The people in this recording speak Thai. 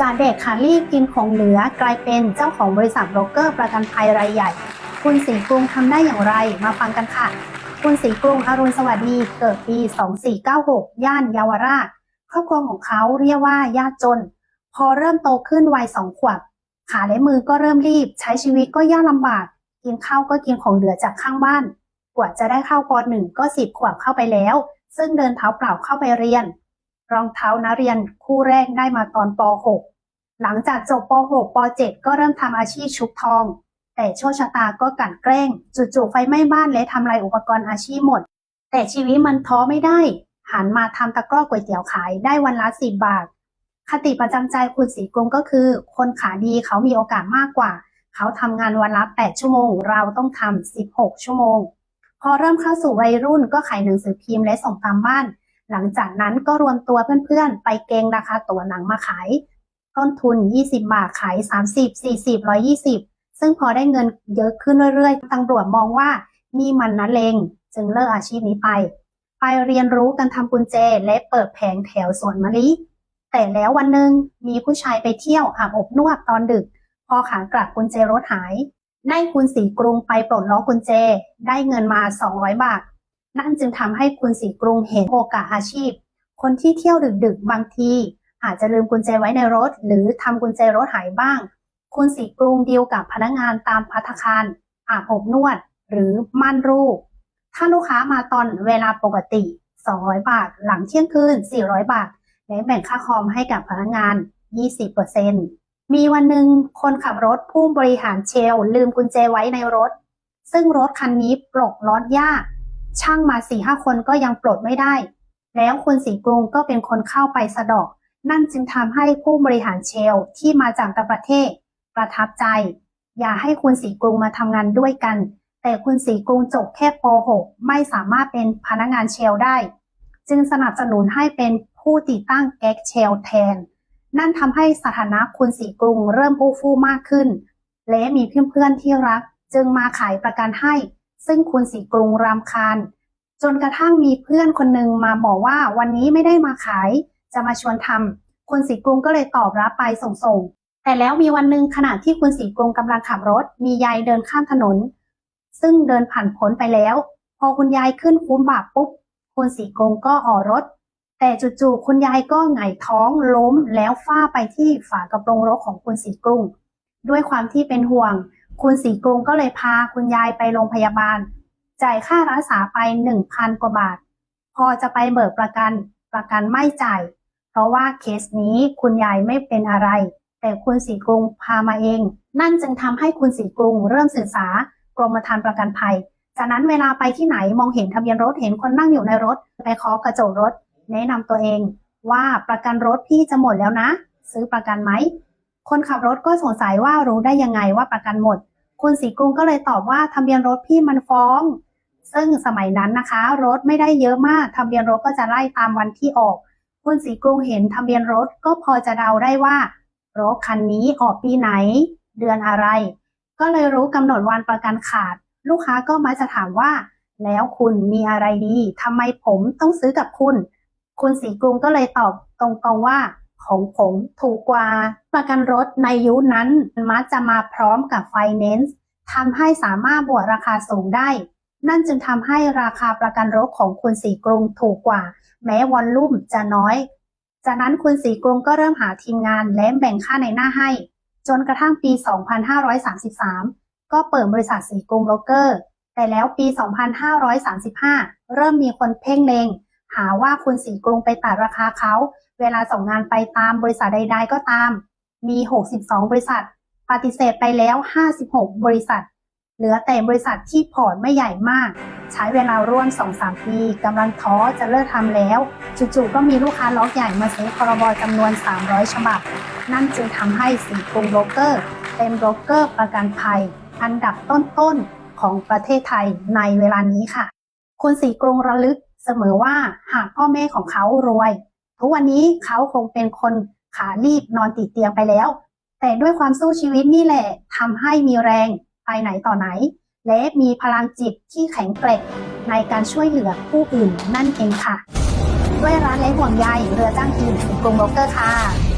จากเด็กขารีบกินของเหลือกลายเป็นเจ้าของบริษัทโบรกเกอร์ประกันภัยรายใหญ่ คุณสีกรุงทำได้อย่างไรมาฟังกันค่ะ คุณสีกรุงอรุณสวัสดีเกิดปี 2496 ย่านเยาวราช ครอบครัวของเขาเรียกว่ายากจน พอเริ่มโตขึ้นวัยสองขวบขาและมือก็เริ่มรีบ ใช้ชีวิตก็ยากลำบาก กินข้าวก็กินของเหลือจากข้างบ้าน กว่าจะได้เข้าปหนึ่งก็สิบขวบเข้าไปแล้ว ซึ่งเดินเท้าเปล่าเข้าไปเรียน รองเท้านักเรียนคู่แรกได้มาตอนป .6 หลังจากจบป .6 ป .7 ก็เริ่มทำอาชีพชุบทอง แต่โชคชะตาก็กลันแกล้งจู่ๆไฟไหม้บ้านและทำลายอุปกรณ์อาชีพหมด แต่ชีวิตมันท้อไม่ได้ หันมาทำตะกร้อก๋วยเตี๋ยวขายได้วันละสิบบาท คติประจำใจคุณสีกรุงก็คือ คนขาดีเขามีโอกาสมากกว่า เขาทำงานวันละ 8 ชั่วโมง เราต้องทำ16 ชั่วโมง พอเริ่มเข้าสู่วัยรุ่นก็ขายหนังสือพิมพ์และส่งตามบ้าน หลังจากนั้นก็รวมตัวเพื่อนๆ ไปเกงราคาตั๋วหนังมาขาย ต้นทุน 20 บาทขาย 30 40 120 ซึ่งพอได้เงินเยอะขึ้นเรื่อยๆตำรวจมองว่านี่มันนะเลงจึงเลิกอาชีพนี้ไป ไปเรียนรู้การทำกุญแจและเปิดแผงแถวสวนมะลิแต่แล้ววันหนึ่งมีผู้ชายไปเที่ยวอาบอบนวดตอนดึก พอขากลับกุญแจรถหาย ได้คุณสีกรุงไปปลดล็อกกุญแจ ได้เงินมา 200 บาท นั่นจึงทำให้คุณสีกรุงเห็นโอกาสอาชีพ คนที่เที่ยวดึกๆ บางที อาจจะลืมกุญแจไว้ในรถ หรือทำกุญแจรถหายบ้าง คุณสีกรุงดีลกับพนักงานตามพัตตาคารอาบอบนวด หรือม่านรูป ถ้าลูกค้ามาตอนเวลาปกติ 200 บาท หลังเที่ยงคืน 400 บาท และแบ่งค่าคอมให้กับพนักงาน 20%มีวันหนึ่งคนขับรถผู้บริหารเชล ลืมกุญแจไว้ในรถ ซึ่งรถคันนี้ปลดล็อตยาก ช่างมาสี่ห้าคนก็ยังปลดไม่ได้ แล้วคุณสีกรุงก็เป็นคนเข้าไปสะดอก นั่นจึงทำให้ผู้บริหารเชลที่มาจากต่างประเทศ ประทับใจ อย่าให้คุณสีกรุงมาทำงานด้วยกัน แต่คุณสีกรุงจบแค่ป .6 ไม่สามารถเป็นพนักงานเชลได้ จึงสนับสนุนให้เป็นผู้ติดตั้งแก๊กเชลแทน นั่นทำให้สถานะคุณสีกรุงเริ่มอู้ฟู่มากขึ้น และมีเพื่อนๆที่รัก จึงมาขายประกันให้ ซึ่งคุณสีกรุงรำคาญ จนกระทั่งมีเพื่อนคนหนึ่งมาบอกว่าวันนี้ไม่ได้มาขาย จะมาชวนทำคุณสีกรุงก็เลยตอบรับไปส่งๆ แต่แล้วมีวันหนึ่งขณะที่คุณสีกรุงกำลังขับรถ มียายเดินข้ามถนน ซึ่งเดินผ่านพ้นไปแล้ว พอคุณยายขึ้นฟุตบาทปุ๊บคุณสีกรุงก็ออรถแต่จู่ๆคุณยายก็หงายท้องล้มแล้วฟาดไปที่ฝากระโปรงรถของคุณสีกรุง ด้วยความที่เป็นห่วง คุณสีกรุงก็เลยพาคุณยายไปโรงพยาบาล จ่ายค่ารักษาไป1,000กว่าบาท พอจะไปเบิกประกันประกันไม่จ่าย เพราะว่าเคสนี้คุณยายไม่เป็นอะไร แต่คุณสีกรุงพามาเอง นั่นจึงทำให้คุณสีกรุงเริ่มศึกษากรมธรรม์ประกันภัย จากนั้นเวลาไปที่ไหนมองเห็นทะเบียนรถเห็นคนนั่งอยู่ในรถไปเคาะกระจกรถ แนะนำตัวเอง ว่าประกันรถพี่จะหมดแล้วนะ ซื้อประกันไหมคนขับรถก็สงสัยว่ารู้ได้ยังไงว่าประกันหมด คุณสีกรุงก็เลยตอบว่าทะเบียนรถพี่มันฟ้อง ซึ่งสมัยนั้นนะคะ รถไม่ได้เยอะมากทะเบียนรถก็จะไล่ตามวันที่ออก คุณสีกรุงเห็นทะเบียนรถก็พอจะเดาได้ว่า รถคันนี้ออกปีไหน เดือนอะไร ก็เลยรู้กำหนดวันประกันขาด ลูกค้าก็มาจะถามว่า แล้วคุณมีอะไรดีทำไมผมต้องซื้อกับคุณ คุณสีกรุงก็เลยตอบตรงๆว่า ของผมถูกกว่า ประกันรถในยุคนั้นมักจะมาพร้อมกับไฟแนนซ์ทำให้สามารถบวกราคาสูงได้ นั่นจึงทำให้ราคาประกันรถของคุณสีกรุงถูกกว่า แม้วอลลุ่มจะน้อย จากนั้นคุณสีกรุงก็เริ่มหาทีมงานและแบ่งค่าในหน้าให้ จนกระทั่งปี 2533 ก็เปิดบริษัทสีกรุงโบรกเกอร์ แต่แล้วปี 2535 เริ่มมีคนเพ่งเลงหาว่าคุณสีกรุงไปตัดราคาเขา เวลาส่งงานไปตามบริษัทใด ๆ ก็ตาม มี 62 บริษัท ปฏิเสธไปแล้ว 56 บริษัท เหลือแต่บริษัทที่พอร์ตไม่ใหญ่มาก ใช้เวลาร่วม 2-3 ปีกำลังท้อจะเลิกทำแล้ว จู่ๆก็มีลูกค้าล็อกใหญ่มาซื้อพรบจำนวน 300 ฉบับ นั่นจึงทำให้สีกรุงโบรกเกอร์ เป็นโบรกเกอร์ประกันภัย อันดับต้นๆของประเทศไทยในเวลานี้ค่ะคุณสีกรุงระลึกเสมอว่าหากพ่อแม่ของเขารวย ทุกวันนี้เขาคงเป็นคนขาลีบนอนติดเตียงไปแล้ว แต่ด้วยความสู้ชีวิตนี่แหละทำให้มีแรงไปไหนต่อไหน และมีพลังจิตที่แข็งแกร่งในการช่วยเหลือผู้อื่นนั่นเองค่ะ ด้วยร้านเล็กห่วงใยเรือจ้างทีมกรุงโบรกเกอร์ค่ะ